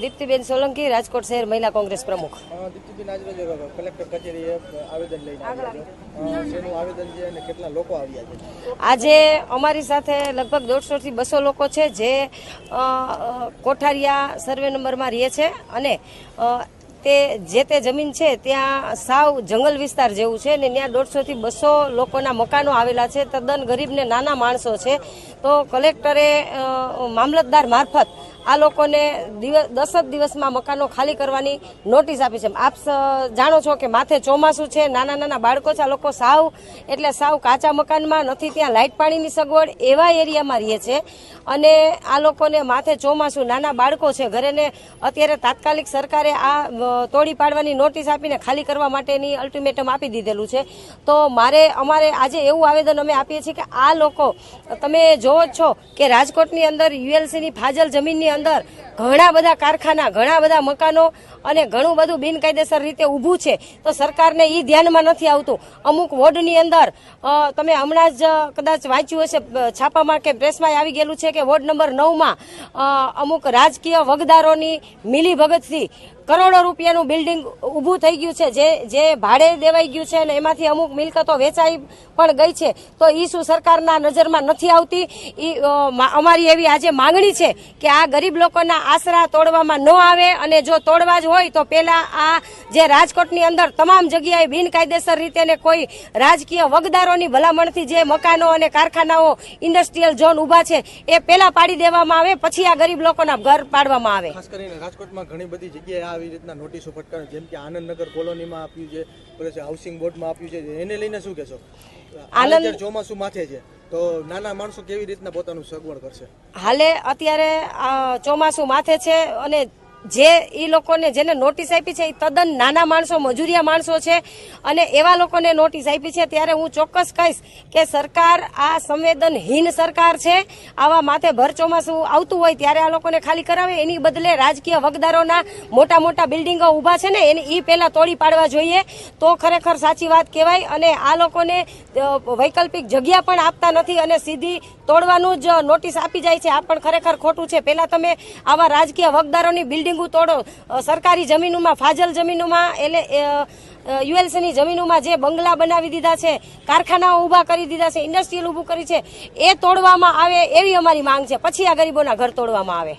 દીપ્તિબેન સોલંકી રાજકોટ શહેર મહિલા કોંગ્રેસ પ્રમુખ. દીપ્તિબેન આજ રોજ કલેક્ટર કચેરીએ આવેદન લઈને આવેદન છે અને કેટલા લોકો આવ્યા છે? આજે અમારી સાથે લગભગ દોઢસો થી બસો લોકો છે જે કોઠારિયા સર્વે નંબરમાં રહે છે અને તે જે તે જમીન છે ત્યાં સાવ જંગલ વિસ્તાર જેવું છે ને ત્યાં દોઢસો થી બસો લોકોના મકાનો આવેલા છે. તદ્દન ગરીબ ને નાના માણસો છે. તો કલેક્ટરે મામલતદાર મારફત આ લોકોને દિવસ દસ જ દિવસમાં મકાનો ખાલી કરવાની નોટિસ આપી છે. આપ જાણો છો કે માથે ચોમાસું છે, નાના નાના બાળકો છે, આ લોકો સાવ, એટલે સાવ કાચા મકાનમાં નથી, ત્યાં લાઇટ પાણીની સગવડ એવા એરિયામાં રહે છે. અને આ લોકોને માથે ચોમાસું, નાના બાળકો છે, ઘરેને અત્યારે તાત્કાલિક સરકારે આ તોડી પાડવાની નોટિસ આપીને ખાલી કરવા માટેની અલ્ટિમેટમ આપી દીધેલું છે. તો મારે, અમારે આજે એવું આવેદન અમે આપીએ છીએ કે આ લોકો, તમે જોવો જ છો કે રાજકોટની અંદર યુએલસીની ફાજલ જમીનની અંદર ઘણા બધા કારખાના, ઘણા બધા મકાનો અને ઘણું બધું બિનકાયદેસર રીતે ઊભું છે. તો સરકારને એ ધ્યાનમાં નથી આવતું. અમુક વોર્ડની અંદર તમે હમણાં જ કદાચ વાંચ્યું હશે છાપામાં કે પ્રેસમાં આવી ગયેલું છે કે વોર્ડ નંબર નવમાં અમુક રાજકીય વગદારોની મિલીભગતથી કરોડો રૂપિયાનું બિલ્ડિંગ ઊભું થઈ ગયું છે, જે જે ભાડે દેવાઈ ગયું છે અને એમાંથી અમુક મિલકતો વેચાઈ પણ ગઈ છે. તો એ શું સરકારના નજરમાં નથી આવતી? એ અમારી એવી આજે માંગણી છે કે આ ગરીબ લોકોના આશરા તોડવામાં ન આવે અને જો તોડવા જ હોય તો પેલા આ જે રાજકોટની અંદર તમામ જગ્યાએ બિનકાયદેસર રીતે ને કોઈ રાજકીય વગદારોની ભલામણથી જે મકાનો અને કારખાનાઓ ઇન્ડસ્ટ્રીયલ ઝોન ઊભા છે એ પેલા પાડી દેવામાં આવે પછી આ ગરીબ લોકોના ઘર પાડવામાં આવે. ખાસ કરીને રાજકોટમાં ઘણી બધી જગ્યાએ આવી રીતના નોટિસો ફટકાર જેમ કે આનંદનગર કોલોનીમાં આપ્યું છે હાઉસિંગ બોર્ડમાં આપ્યું છે એને લઈને શું કહેશો? આનંદ- આનંદ ચોમાસું માથે છે. તો નાના માણસો કેવી રીતના પોતાનું સગવડ કરશે? હાલે અત્યારે ચોમાસું માથે છે અને જે એ લોકોને જેને નોટિસ આપી છે એ તદ્દન નાના માણસો, મજૂરિયા માણસો છે. અને એવા લોકોને નોટિસ આપી છે, ત્યારે હું ચોક્કસ કહીશ કે સરકાર આ સંવેદનહીન સરકાર છે. આવા માથે ભર ચોમાસું આવતું હોય ત્યારે આ લોકોને ખાલી કરાવે. એની બદલે રાજકીય વગદારોના મોટા મોટા બિલ્ડિંગો ઊભા છે ને, એને એ પહેલાં તોડી પાડવા જોઈએ. તો ખરેખર સાચી વાત કહેવાય અને આ લોકોને વૈકલ્પિક જગ્યા પણ આપતા નથી અને સીધી તોડવાનું જ નોટિસ આપી જાય છે. આ પણ ખરેખર ખોટું છે. પહેલાં તમે આવા રાજકીય વગદારોની બિલ્ડિંગો તોડો સરકારી જમીનોમાં, ફાજલ જમીનોમાં, એટલે યુએલસીની જમીનોમાં જે બંગલા બનાવી દીધા છે, કારખાનાઓ ઊભા કરી દીધા છે, ઇન્ડસ્ટ્રીયલ ઊભું કરી છે, એ તોડવામાં આવે એવી અમારી માંગ છે. પછી આ ગરીબોના ઘર તોડવામાં આવે.